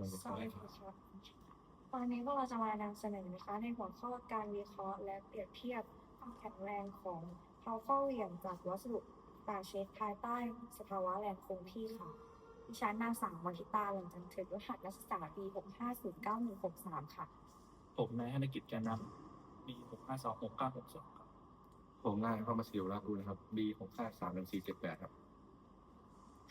มันสวัสดีครับวันนี้พวกเราจะมานำเสนอนะคะในหัวข้อการวิเคราะห์และเปรียบเทียบความแข็งแรงของเพาเข้าเหวี่ยงจากวัสดุป่าเชดภายใต้สภาวะแรงคงที่ค่ะดิฉันนางสาววัทิตาหลังจันทึกรหัสนักศึกษาปี6509163ค่ะ ผมนายธนกิจแกนนำปีหกห้าสองหกเก้าหกสองครับ ผมนายเข้ามาสิวรากูลนะครับ B หกห้าสามหนึ่งสี่เจ็ดแปดครับ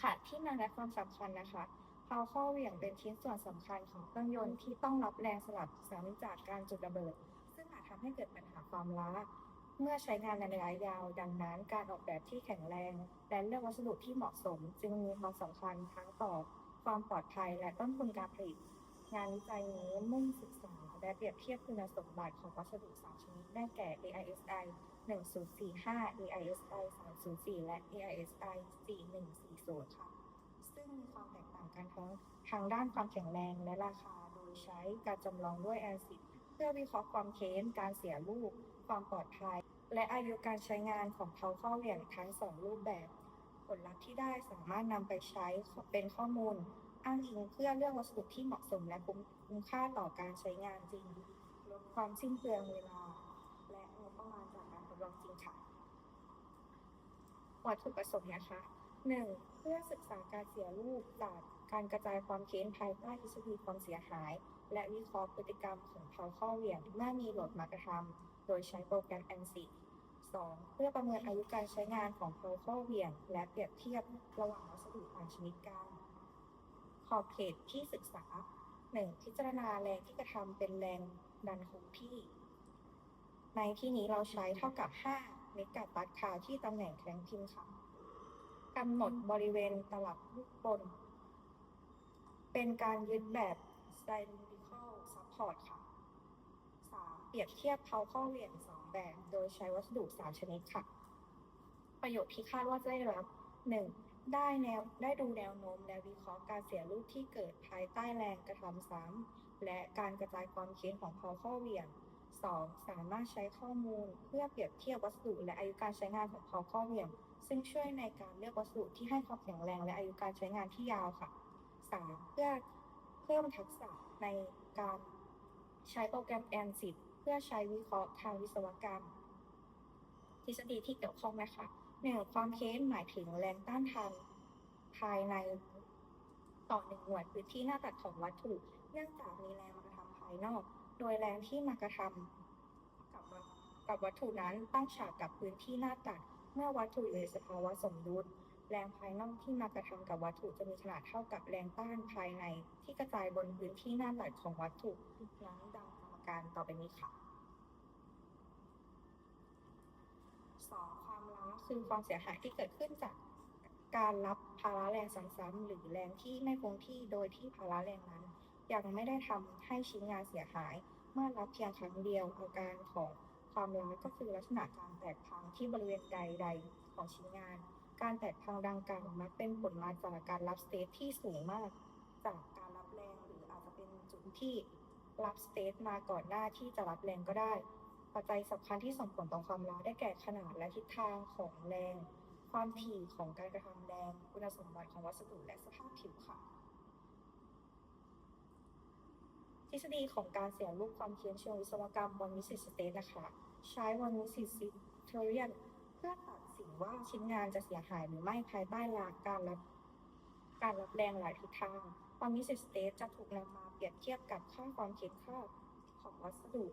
ค่ะ ที่มาและความสำคัญนะคะ เพาข้อเหวี่ยงเป็นชิ้นส่วนสำคัญของเครื่องยนต์ที่ต้องรับแรงสลับซ้ำจากการจุดระเบิด ซึ่งอาจทำให้เกิดปัญหาความล้า เมื่อใช้งานในระยะยาว ดังนั้นการออกแบบที่แข็งแรง และเลือกวัสดุที่เหมาะสม จึงมีความสำคัญทั้งต่อความปลอดภัยและต้นทุนการผลิต งานวิจัยนี้มุ่งศึกษาและเปรียบเทียบคุณสมบัติของวัสดุสามชนิดได้แก่ AISI 1045 AISI 304 และ AISI 4140 ค่ะ ซึ่งมีความแตกต่าง กันทั้งทางด้านความแข็งแรงและราคา โดยใช้การจำลองด้วย ANSYS เพื่อวิเคราะห์ความเค้น การเสียรูปความปลอดภัย และอายุการใช้งานของเพาข้อเหวี่ยงทั้งสองรูปแบบ ผลลัพธ์ที่ได้สามารถนำไปใช้เป็นข้อมูล อ้างอิงเพื่อเลือกวัสดุที่เหมาะสมและคุ้มคุ้มค่าต่อการใช้งานจริงลดความสิ้นเปลืองเวลา และงบประมาณจากการทดลองจริงค่ะวัตถุประสงค์นะคะ 1. เพื่อศึกษาการเสียรูปจาก การกระจายความเค้นภายใต้ทฤษฎีความเสียหาย และวิเคราะห์พฤติกรรมของเพาข้อเหวี่ยงเมื่อมีโหลดมากระทำโดยใช้โปรแกรม ANSYS 2. เพื่อประเมินอายุการใช้งานของเพาข้อเหวี่ยง และเปรียบเทียบระหว่างวัสดุต่างชนิดกันขอบเขตที่ศึกษา 1. พิจารณาแรงที่กระทำเป็นแรงดันคงที่ ในที่นี้เราใช้เท่ากับ 5 เมกะปัสคาที่ตำแหน่งแคลงพิมพ์ค่ะกำหนดบริเวณตลับลูกบน เป็นการยึดแบบ cylindrical support ค่ะ 3. เปรียบเทียบเพาข้อเหวี่ยง 2 แบบ โดยใช้วัสดุ 3 ชนิดค่ะ ประโยชน์ที่คาดว่าจะได้รับ 1. ได้แนวได้ดูแนวโน้มและวิเคราะห์การเสียรูปที่เกิดภายใต้แรงกระทำซ้ำและการกระจายความเค้นของเพาข้อเหวี่ยง 2. สามารถใช้ข้อมูลเพื่อเปรียบเทียบวัสดุและอายุการใช้งานของเพาข้อเหวี่ยง ซึ่งช่วยในการเลือกวัสดุที่ให้ความแข็งแรงและอายุการใช้งานที่ยาวค่ะ 3. เพื่อเพิ่มทักษะในการใช้โปรแกรม ANSYS เพื่อใช้วิเคราะห์ทางวิศวกรรม ทฤษฎีที่เกี่ยวข้องนะคะหนึ่งความเค้นหมายถึงแรงต้านทานภายในต่อหนึ่งหน่วยพื้นที่หน้าตัดของวัตถุ เนื่องจากมีแรงมากระทำภายนอก โดยแรงที่มากระทำกับวัตกับวัตถุนั้นตั้งฉากกับพื้นที่หน้าตัด เมื่อวัตถุอยู่ในสภาวะสมดุล แรงภายนอกที่มากระทำกับวัตถุจะมีขนาดเท่ากับแรงต้านภายใน ที่กระจายบนพื้นที่หน้าตัดของวัตถุนั้นดังสมการต่อไปนี้ค่ะสองความล้าคือความเสียหายที่เกิดขึ้นจากการรับภาระแรงซ้ำๆหรือแรงที่ไม่คงที่โดยที่ภาระแรงนั้น ยังไม่ได้ทำให้ชิ้นงานเสียหาย เมื่อรับเพียงครั้งเดียวอาการของความล้าก็คือลักษณะการแตกพังที่บริเวณใด ๆ ของชิ้นงาน การแตกพังดังกล่าวมักเป็นผลมาจากการรับสเตทที่สูงมาก จากการรับแรงหรืออาจจะเป็นจุดที่รับสเตทมาก่อนหน้าที่จะรับแรงก็ได้ ปัจจัยสำคัญที่ส่งผลต่อความร้าวได้แก่ขนาดและทิศทางของแรง ความถี่ของการกระทำแรง คุณสมบัติของวัสดุและสภาพผิวค่ะทฤษฎีของการเสียรูปความเคียนเชิงวิศวกรรมวันมิสิสเตทนะคะ ใช้วันมิสิสิเทเรียนเพื่อตัด สินว่าชิ้นงานจะเสียหายหรือไม่ภายใต้หลักการรับการรับแรงหลายทิศทาง ควันมิสสเตทจะถูกนำมาเปรียบเทียบกับค่าความเข็นค่าของวัสดุ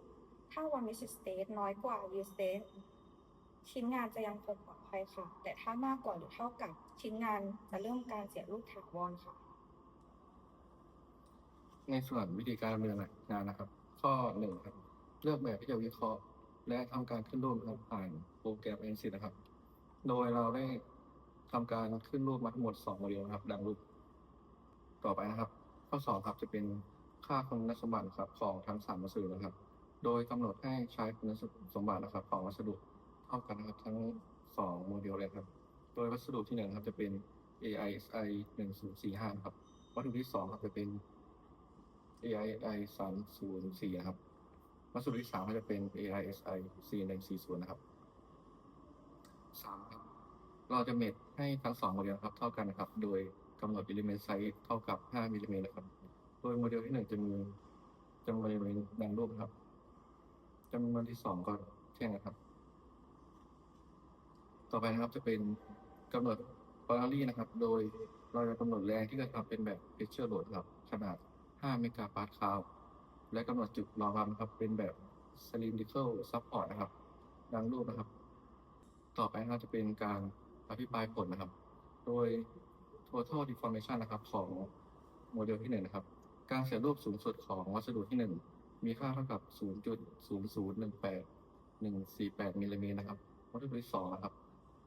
ถ้าวันมิสสเตทน้อยกว่ายูสเตทชิ้นงานจะยังคงปลอดภัยค่ะ แต่ถ้ามากกว่าหรือเท่ากับชิ้นงานจะเริ่มการเสียรูปถาวรค่ะ ในส่วนวิธีการดำเนินงานนะครับ ข้อหนึ่งครับ เลือกแบบที่จะวิเคราะห์ และทำการขึ้นรูปนะครับผ่านโปรแกรม ANSYS นะครับ โดยเราได้ทำการขึ้นรูปมาทั้งหมด2โมเดลนะครับ ดังรูปต่อไปนะครับ ข้อสองครับจะเป็นค่าคุณสมบัติครับของทั้งสามวัสดุนะครับ โดยกำหนดให้ใช้คุณสมบัตินะครับ ของวัสดุเท่ากันนะครับ ทั้งสองโมเดลเลยครับ โดยวัสดุที่หนึ่งครับจะเป็น AISI 1045ครับวัตถุที่สองครับจะเป็น AISI 304นะครับวัสดุที่สามก็จะเป็น AISI 4140นะครับสามครับ เราจะเมทให้ทั้งสองโมเดลครับเท่ากันนะครับ โดยกำหนด element size เท่ากับ 5มิลลิเมตรนะครับ โดยโมเดลที่หนึ่งจะมีจำนวนบริเวณดังรูปครับจำนวนที่สองก็แค่นะครับ ต่อไปนะครับจะเป็นกำหนด b o u n d a r y นะครับ โดยเราจะกำหนดแรงที่กระทำเป็นแบบ pressure load ครับ ขนาด 5 เมกะปาสคาลและกำหนดจุดรองรับนะครับ เป็นแบบ cylindrical support นะครับ ดังรูปนะครับ ต่อไปนะครับจะเป็นการ อภิปรายผลนะครับ โดย total deformation นะครับ ของโมเดลที่หนึ่งนะครับ การเสียรูปสูงสุดของวัสดุที่หนึ่งมีค่าเท่ากับ 0.0018148มิลลิเมตรนะครับ วัสดุที่สองนะครับ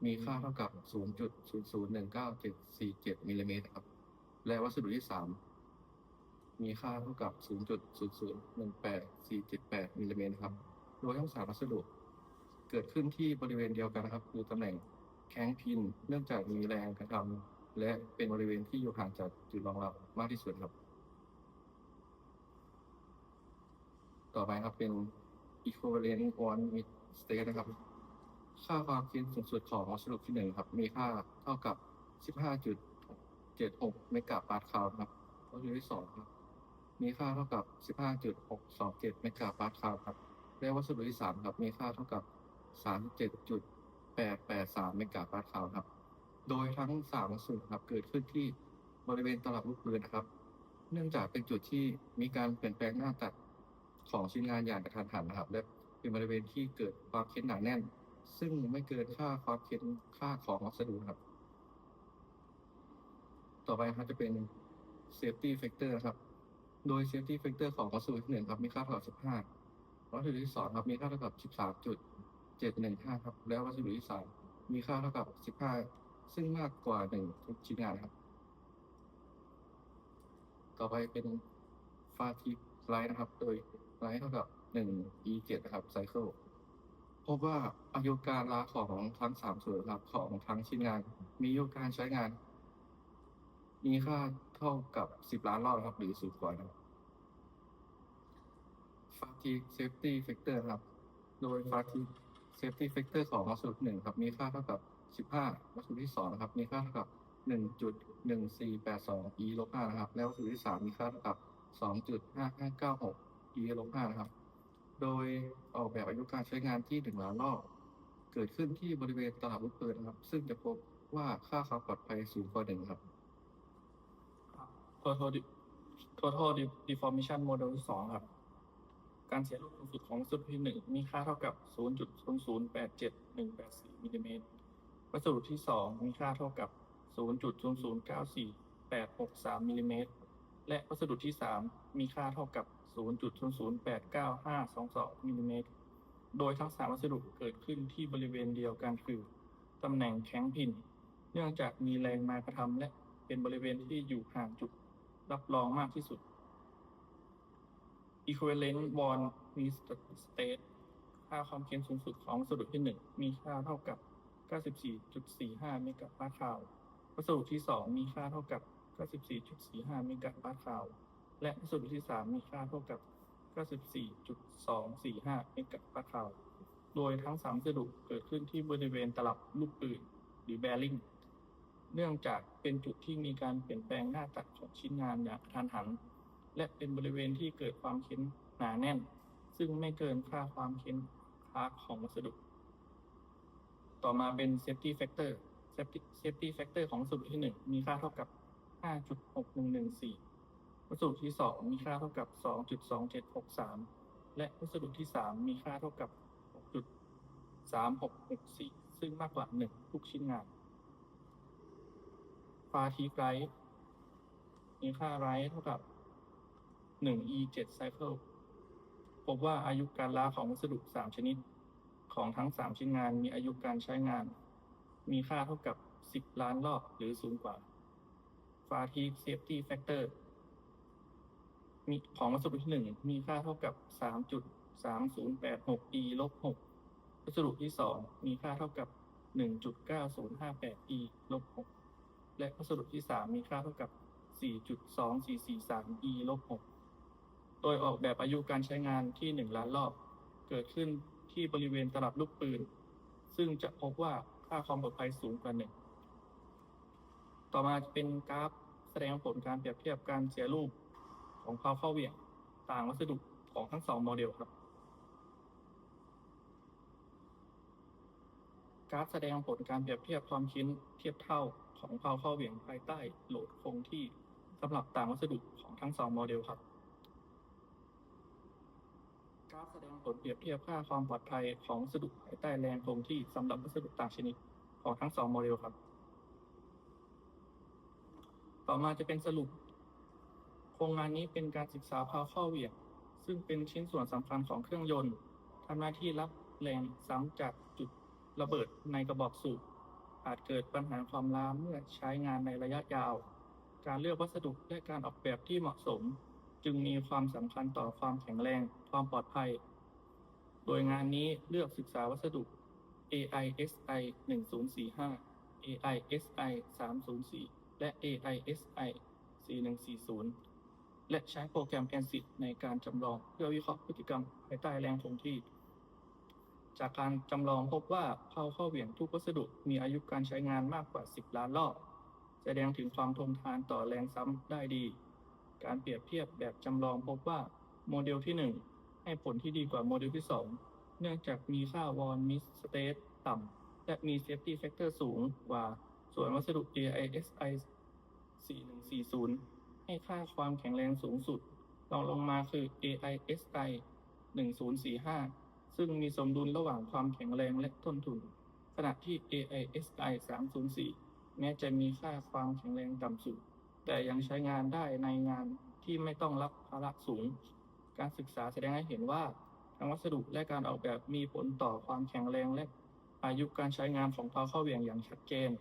มีค่าเท่ากับ 0.0019747มิลลิเมตรครับ และวัสดุที่สามมีค่าเท่ากับ 0.0018478มิลลิเมตรครับ โดยทั้งสามวัสดุเกิดขึ้นที่บริเวณเดียวกันนะครับ คือตำแหน่ง แข้งพินเนื่องจากมีแรงกระทำและเป็นบริเวณที่อยู่ห่างจากจุดรองรับมากที่สุดครับ ต่อไปครับเป็น equivalent one with state นะครับ ค่าความคิดสูงสุดของวัสดุที่หนึ่งครับ มีค่าเท่ากับ 15.76เมกะปาสคาลครับวัสดุที่สองครับ มีค่าเท่ากับ 15.627เมกะปาสคาลครับและวัสดุที่สามครับ มีค่าเท่ากับ 8.83เมกะปาสคาลครับ โดยทั้งสามวัสดุครับเกิดขึ้นที่บริเวณตลับลูกปืนนะครับ เนื่องจากเป็นจุดที่มีการเปลี่ยนแปลงหน้าตัดของชิ้นงานอย่างกระทันหันนะครับ และเป็นบริเวณที่เกิดความเค้นหนาแน่น ซึ่งไม่เกินค่าความเค้นค่าของวัสดุครับ ต่อไปครับจะเป็น safety factor ครับ โดย safety factor ของวัสดุที่หนึ่งครับมีค่าเท่ากับ15วัสดุที่สองครับมีค่าเท่ากับ 13.1 13.715ครับ แล้ววัสดุที่สามมีค่าเท่ากับ15ซึ่งมากกว่าหนึ่งทุกชิ้นงานครับ ต่อไปเป็น fatigue life นะครับ โดย life เท่ากับหนึ่ง e 7นะครับ cycle พบว่าอายุการลาของทั้งสามส่วนครับของทั้งชิ้นงาน มีอายุการใช้งาน มีค่าเท่ากับ10ล้านรอบครับหรือสูงกว่านะครับ fatigue safety factor ครับ โดย fatigue safety factor ของวัสดุที่หนึ่งครับ มีค่าเท่ากับ 15วัสดุที่สองนะครับ มีค่าเท่ากับ 1.1482 e ลบ5นะครับ แล้ววัสดุที่สามมีค่าเท่ากับ 2.5596 e ลบ5นะครับ โดยออกแบบอายุการใช้งานที่1ล้านรอบ เกิดขึ้นที่บริเวณตลับลูกปืนนะครับ ซึ่งจะพบว่าค่าความปลอดภัยสูงกว่าหนึ่งครับ total de- total de- deformation model ที่สองครับ การเสียรูปสูงสุดของวัสดุที่หนึ่งมีค่าเท่ากับ 0.0087184มิลลิเมตรวัสดุที่สองมีค่าเท่ากับ 0.0094863มิลลิเมตรและวัสดุที่สามมีค่าเท่ากับ 0.0089522มิลลิเมตรโดยทั้งสามวัสดุเกิดขึ้นที่บริเวณเดียวกันคือตำแหน่งแข้งพิน เนื่องจากมีแรงมากระทำและเป็นบริเวณที่อยู่ห่างจุดรับรองมากที่สุด equivalent one with state ค่าความเค็มสูงสุดของวัสดุที่หนึ่งมีค่าเท่ากับ 94.45 เมกะปาสคาลวัสดุที่สองมีค่าเท่ากับ 94.45 เมกะปาสคาลและวัสดุที่สามมีค่าเท่ากับ 94.245 เมกะปาสคาลโดยทั้งสามวัสดุเกิดขึ้นที่บริเวณตลับลูกปืนหรือ bearing เนื่องจากเป็นจุดที่มีการเปลี่ยนแปลงหน้าตัดของชิ้นงานอย่างกระทันหัน และเป็นบริเวณที่เกิดความเค้นหนาแน่น ซึ่งไม่เกินค่าความเค้นค้าของวัสดุ ต่อมาเป็น safety factor safety factor ของวัสดุที่หนึ่งมีค่าเท่ากับ 5.6114 วัสดุที่สองมีค่าเท่ากับ 2.2763 และวัสดุที่สามมีค่าเท่ากับ 6.3664 ซึ่งมากกว่า 1 ทุกชิ้นงานฟาทีไรท์มีค่าไรท์เท่ากับ 1 e 7 cycle พบว่าอายุการล้าของวัสดุ 3 ชนิด ของทั้ง 3 ชิ้นงานมีอายุการใช้งาน มีค่าเท่ากับ 10 ล้านรอบหรือสูงกว่าฟาทีเซฟตี้แฟกเตอร์มีของวัสดุที่ 1 มีค่าเท่ากับ 3.3086 e ลบ6วัสดุที่ 2 มีค่าเท่ากับ 1.9058 e ลบ6และวัสดุที่ 3 มีค่าเท่ากับ 4.2443 e ลบ6 โดยออกแบบอายุการใช้งานที่ 1 ล้านรอบ เกิดขึ้นที่บริเวณตลับลูกปืน ซึ่งจะพบว่าค่าความปลอดภัยสูงกว่า1ต่อมาจะเป็นกราฟแสดงผลการเปรียบเทียบการเสียรูปของเพาเข้าเหวี่ยงต่างวัสดุของทั้งสองโมเดลครับ กราฟแสดงผลการเปรียบเทียบความชื้นเทียบเท่าของเพาเข้าเหวี่ยงภายใต้โหลดคงที่สำหรับต่างวัสดุของทั้งสองโมเดลครับ กราฟแสดงผลเปรียบเทียบค่าความปลอดภัยของวัสดุภายใต้แรงคงที่สำหรับวัสดุต่างชนิดของทั้งสองโมเดลครับ ต่อมาจะเป็นสรุป โครงงานนี้เป็นการศึกษาพาวเข้าเหวี่ยงซึ่งเป็นชิ้นส่วนสำคัญของเครื่องยนต์ทำหน้าที่รับแรงซ้ำจากจุดระเบิดในกระบอกสูบอาจเกิดปัญหาความร้าเมื่อใช้งานในระยะยาว การเลือกวัสดุและการออกแบบที่เหมาะสม จึงมีความสำคัญต่อความแข็งแรง ความปลอดภัย โดยงานนี้เลือกศึกษาวัสดุ AISI 1045 AISI 304 และ AISI 4140 และใช้โปรแกรม ANSYS ในการจำลองเพื่อวิเคราะห์พฤติกรรมภายใต้แรงคงที่ จากการจำลองพบว่าเผาข้าเหวี่ยงทุกวัสดุมีอายุการใช้งานมากกว่า 10 ล้านรอบ แสดงถึงความทนทานต่อแรงซ้ำได้ดี การเปรียบเทียบแบบจำลองพบว่าโมเดลที่ 1 ให้ผลที่ดีกว่าโมเดลที่ 2 เนื่องจากมีค่าวอลมิสสเตทต่ำ และมี Safety Factor สูงกว่า ส่วนวัสดุ AISI 4140 ให้ค่าความแข็งแรงสูงสุดรองลงมาคือ AISI 1045 ซึ่งมีสมดุลระหว่างความแข็งแรงและต้นทุน ขณะที่ AISI 304 แม้จะมีค่าความแข็งแรงต่ำสุด แต่ยังใช้งานได้ในงานที่ไม่ต้องรับภาระสูง การศึกษาแสดงให้เห็นว่าทั้งวัสดุและการออกแบบมีผลต่อความแข็งแรงและอายุการใช้งานของเพาเข้าเหวี่ยงอย่างชัดเจน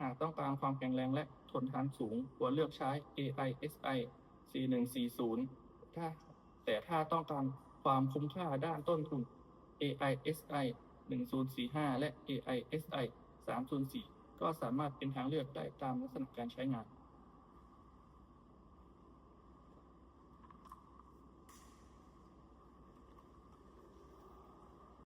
หากต้องการความแข็งแรงและทนทานสูง ควรเลือกใช้ AISI 4140 ถ้าแต่ถ้าต้องการความคุ้มค่าด้านต้นทุน AISI 1045 และ AISI 304 ก็สามารถเป็นทางเลือกได้ตามลักษณะการใช้งาน